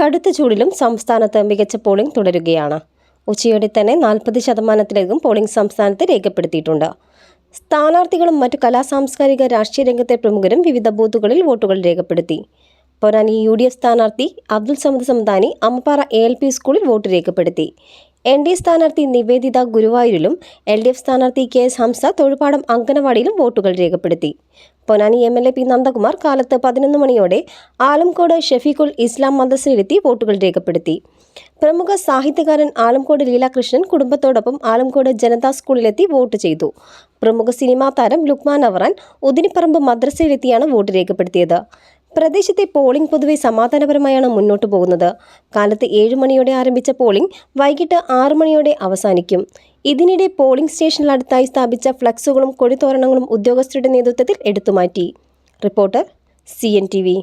കടുത്ത ചൂടിലും സംസ്ഥാനത്ത് മികച്ച പോളിംഗ് തുടരുകയാണ്. ഉച്ചയോടെ തന്നെ നാൽപ്പത് ശതമാനത്തിലധികം പോളിംഗ് സംസ്ഥാനത്ത് രേഖപ്പെടുത്തിയിട്ടുണ്ട്. സ്ഥാനാർത്ഥികളും മറ്റു കലാ സാംസ്കാരിക രാഷ്ട്രീയ രംഗത്തെ പ്രമുഖരും വിവിധ ബൂത്തുകളിൽ വോട്ടുകൾ രേഖപ്പെടുത്തി. പൊരാനി യു ഡി എഫ് സ്ഥാനാർത്ഥി Abdul Samad Samadani Ammapara A L P സ്കൂളിൽ വോട്ട് രേഖപ്പെടുത്തി. എൻ ഡി സ്ഥാനാർത്ഥി നിവേദിത ഗുരുവായൂരിലും എൽ ഡി എഫ് സ്ഥാനാർത്ഥി കെ എസ് ഹംസ തൊഴുപാടം അങ്കനവാടിയിലും വോട്ടുകൾ രേഖപ്പെടുത്തി. Ponnani M L A P Nandakumar കാലത്ത് പതിനൊന്ന് മണിയോടെ ആലംകോട് ഷെഫീഖുൽ ഇസ്ലാം മദ്രസയിലെത്തി വോട്ടുകൾ രേഖപ്പെടുത്തി. പ്രമുഖ സാഹിത്യകാരൻ ആലംകോട് ലീലാകൃഷ്ണൻ കുടുംബത്തോടൊപ്പം ആലംകോട് ജനതാ സ്കൂളിലെത്തി വോട്ട് ചെയ്തു. പ്രമുഖ സിനിമാ താരം ലുക്മാൻ അവറാൻ ഉദിനിപ്പറമ്പ് മദ്രസയിലെത്തിയാണ് വോട്ട് രേഖപ്പെടുത്തിയത്. പ്രദേശത്തെ പോളിംഗ് പൊതുവെ സമാധാനപരമായാണ് മുന്നോട്ടു പോകുന്നത്. കാലത്ത് ഏഴ് മണിയോടെ ആരംഭിച്ച പോളിംഗ് വൈകിട്ട് ആറ് മണിയോടെ അവസാനിക്കും. ഇതിനിടെ പോളിംഗ് സ്റ്റേഷനിലടുത്തായി സ്ഥാപിച്ച ഫ്ലക്സുകളും കൊടിത്തോരണങ്ങളും ഉദ്യോഗസ്ഥരുടെ നേതൃത്വത്തിൽ എടുത്തുമാറ്റി. Reporter C N T V.